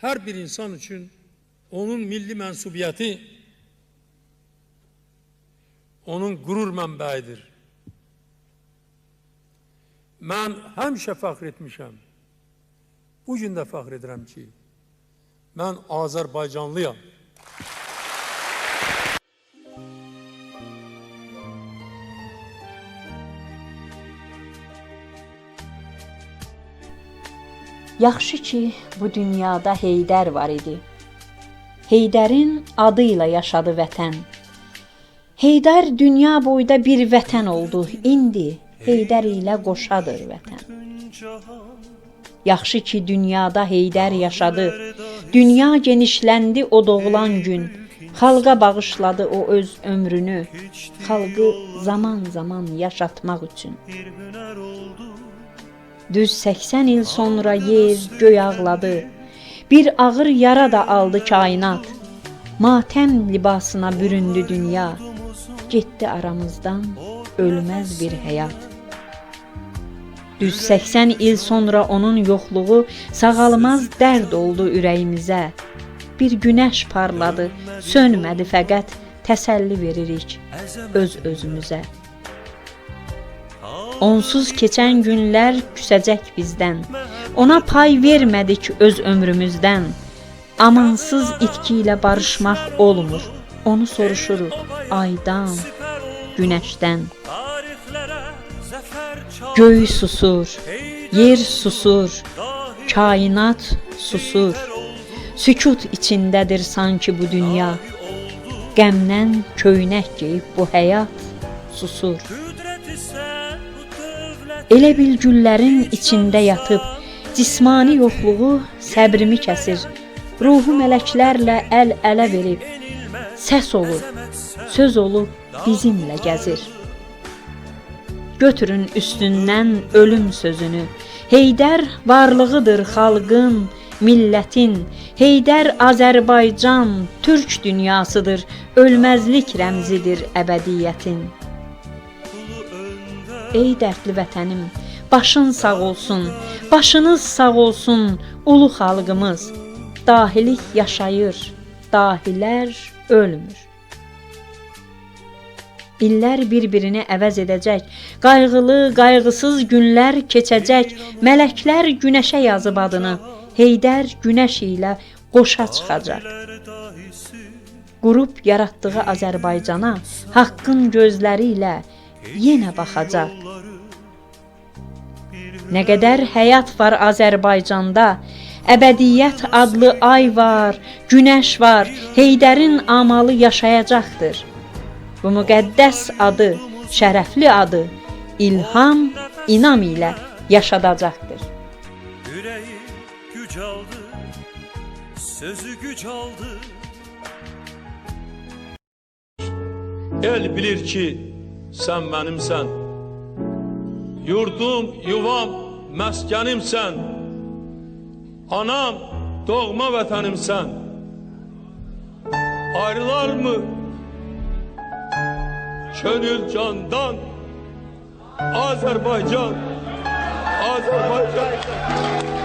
her bir insan için onun milli mensubiyeti onun gurur mənbəyidir. Mən həmişə fəxr etmişəm. Bu gün də fəxr edirəm ki, mən Azərbaycanlıyam. Yaxşı ki, bu dünyada Heydər var idi. Heydərin adı ilə yaşadı vətən. Heydər dünya boyda bir vətən oldu. İndi Heydər ilə qoşadır vətən. Yaxşı ki, dünyada Heydər yaşadı. Dünya genişləndi o doğulan gün. Xalqa bağışladı o öz ömrünü. Xalqı zaman-zaman yaşatmaq üçün. Düz 80 il sonra yer göy ağladı. Bir ağır yara da aldı kainat. Matəm libasına büründü dünya. Getdi aramızdan ölməz bir həyat. Düz 80 il sonra onun yoxluğu sağalmaz dərd oldu ürəyimizə. Bir günəş parladı, sönmədi fəqət təsəlli veririk öz özümüzə. Onsuz keçən günlər küsəcək bizdən. Ona pay vermədik öz ömrümüzdən. Amansız itki ilə barışmaq olmur. Onu soruşuruq aydan, günəşdən. Göy susur, yer susur, kainat susur. Sükut içindədir sanki bu dünya. Qəmdən köynək geyib bu həyat susur. Elə bil güllərin içində yatıb, cismani yoxluğu səbrimi kəsir. Ruhu mələklərlə əl-ələ verib, səs olub, söz olub bizimlə gəzir. Götürün üstündən ölüm sözünü. Heydər varlığıdır xalqın, millətin. Heydər Azərbaycan, türk dünyasıdır. Ölməzlik rəmzidir əbədiyyətin. Ey dərdli vətənim, başın sağ olsun, başınız sağ olsun, ulu xalqımız. Dahilik yaşayır, dahilər ölmür. İllər bir-birini əvəz edəcək, qayğılı, qayğısız günlər keçəcək. Mələklər günəşə yazıb adını, Heydər günəş ilə qoşa çıxacaq. Qurub yaratdığı Azərbaycana haqqın gözləri ilə yenə baxacaq. Nə qədər həyat var Azərbaycanda, əbədiyyət adlı ay var, günəş var, Heydərin amalı yaşayacaqdır. Bu müqəddəs adı, şərəfli adı ilham, inam ilə yaşadacaqdır. Yüreği güc aldı, sözü güc aldı. El bilir ki, sən mənimsən. Yurdum, yuvam, məskənimsən. Anam, doğma vətənimsən. Ayrılar mı könül candan? Azərbaycan, Azərbaycan.